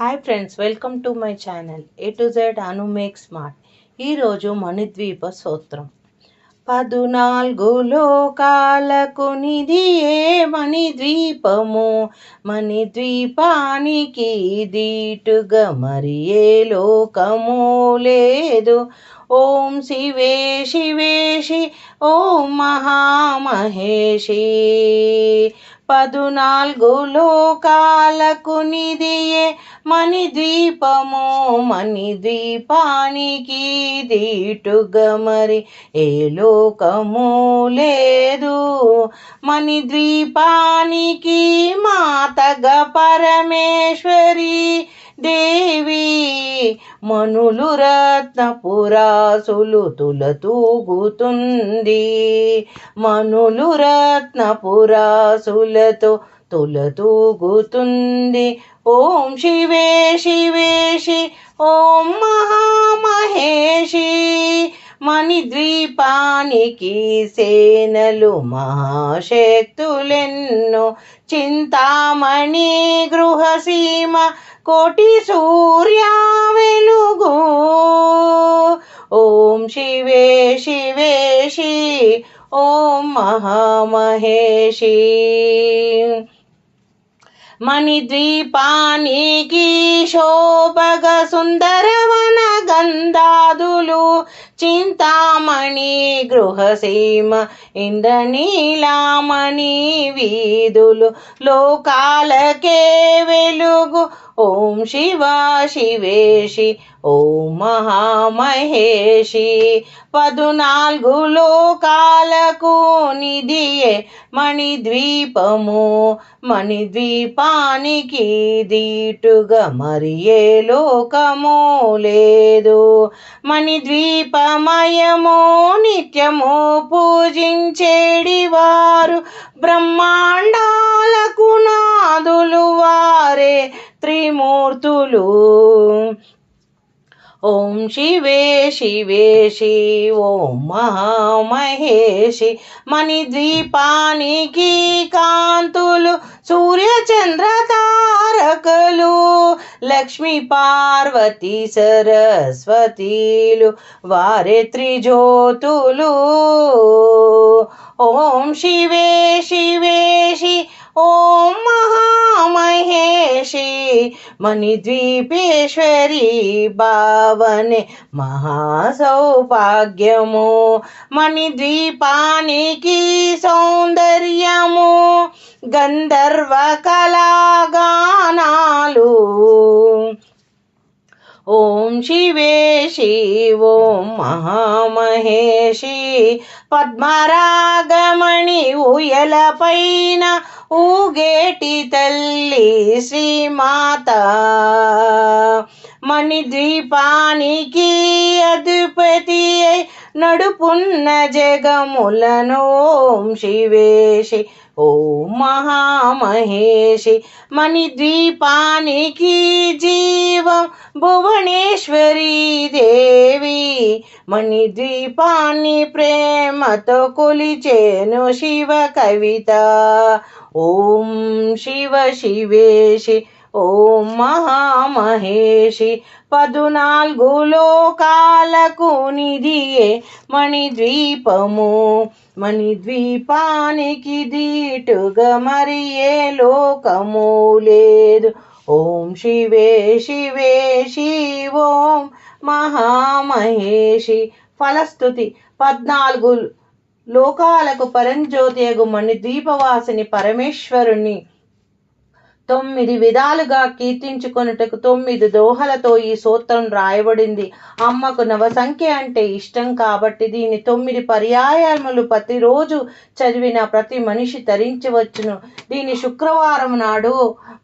Hi friends welcome to my channel A to Z Anu make smart ఈరోజు మణిద్వీప సూత్రం పదునాలుగు లోకాలకు నిధి ఏ మణిద్వీపము. మణిద్వీపానికి దీటుగా మరి ఏ లోకము లేదు. ఓం శివే శివేషి ఓం మహామహేషి పదునాలుగు లోకాలకు నిధియే మణిద్వీపము మణిద్వీపానికి దీటుగా మరి ఏ లోకము లేదు. మణిద్వీపానికి మాతగా పరమేశ్వరి దేవి మనులు రత్నపురాసులు తులతూగుతుంది. మనులు రత్నపురాసులతో తులతూగుతుంది ఓం శివే శివే శి ఓం మహామహేషి మణిద్వీపానికి సేనలు మహాశక్తులెన్నో చింతామణి గృహసీమ కోటి సూర్య వెలుగు. ఓం శివే శివే శి ఓం మహామహేషి మణిద్వీపానికి శోభగ సుందరవన గంధాదులు చింతామణి గృహసీమ ఇంద్రనీలామణి వీధులు లోకాలకే వెలుగు. ఓం శివ శివేషి ఓం మహామహేషి పదునాలుగు లోకాలకు నిధియే మణిద్వీపము. మణిద్వీపానికి దీటుగా మరియే లోకము లేదు. మణిద్వీపమయము నిత్యము పూజించేడి వారు. బ్రహ్మాండాలకు నాదులు వారే త్రిమూర్తులు. ఓం శివే శివే ఓం మహామహేషి మణిద్వీపానికి కాంతులు సూర్యచంద్రత లక్ష్మీ పార్వతి సరస్వతీలు వారే త్రిజ్యోతులు. ఓం శివే శివే శి ఓం మహామహేషి మణిద్వీపేశ్వరి భావనే మహాసౌభాగ్యము మణిద్వీపానికి సౌందర్యము. గంధర్వ కళాగానాలు ఓం శివేశి ఓం మహామహేషి పద్మరాగమణి ఉయలపైన ఊగేటి తల్లి శ్రీమాత. మణిద్వీపానికి అధిపతి నడుపున్న జగములను ఓం శివేషి ఓం మహామహేషి మణిద్వీపానికి జీవం భువనేశ్వరీ దేవి. మణిద్వీపాన్ని ప్రేమతో కొలిచేను శివ కవిత. ఓం శివ శివేషి ఓం మహామహేషి పదునాలుగు లోకాలకు నిధియే మణిద్వీపము. మణిద్వీపానికి దీటుగా మరి ఏ లోకము లేదు. ఓం శివే శివే శివోం మహామహేషి. ఫలస్థుతి పద్నాలుగు లోకాలకు పరంజ్యోతియగు మణిద్వీపవాసిని పరమేశ్వరుని తొమ్మిది విధాలుగా కీర్తించుకొనుటకు తొమ్మిది దోహలతో ఈ సూత్రం రాయబడింది. అమ్మకు నవ సంఖ్య అంటే ఇష్టం కాబట్టి దీని తొమ్మిది పర్యాయములు ప్రతిరోజు చదివిన ప్రతి మనిషి తరించవచ్చును దీని శుక్రవారం నాడు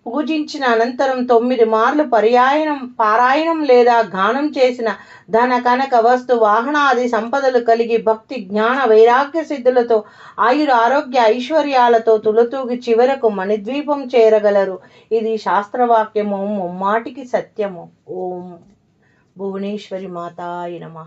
పూజించిన అనంతరం తొమ్మిది మార్లు పర్యాయనం పారాయణం లేదా గానం చేసిన ధన కనక వస్తు వాహనాది సంపదలు కలిగి భక్తి జ్ఞాన వైరాగ్య సిద్ధులతో ఆయుర ఆరోగ్య ఐశ్వర్యాలతో తులతూగి చివరకు మణిద్వీపం చేరగలరు. ఇది శాస్త్రవాక్యము ముమ్మాటికి సత్యము. ఓం భువనేశ్వరి మాతాయ నమ.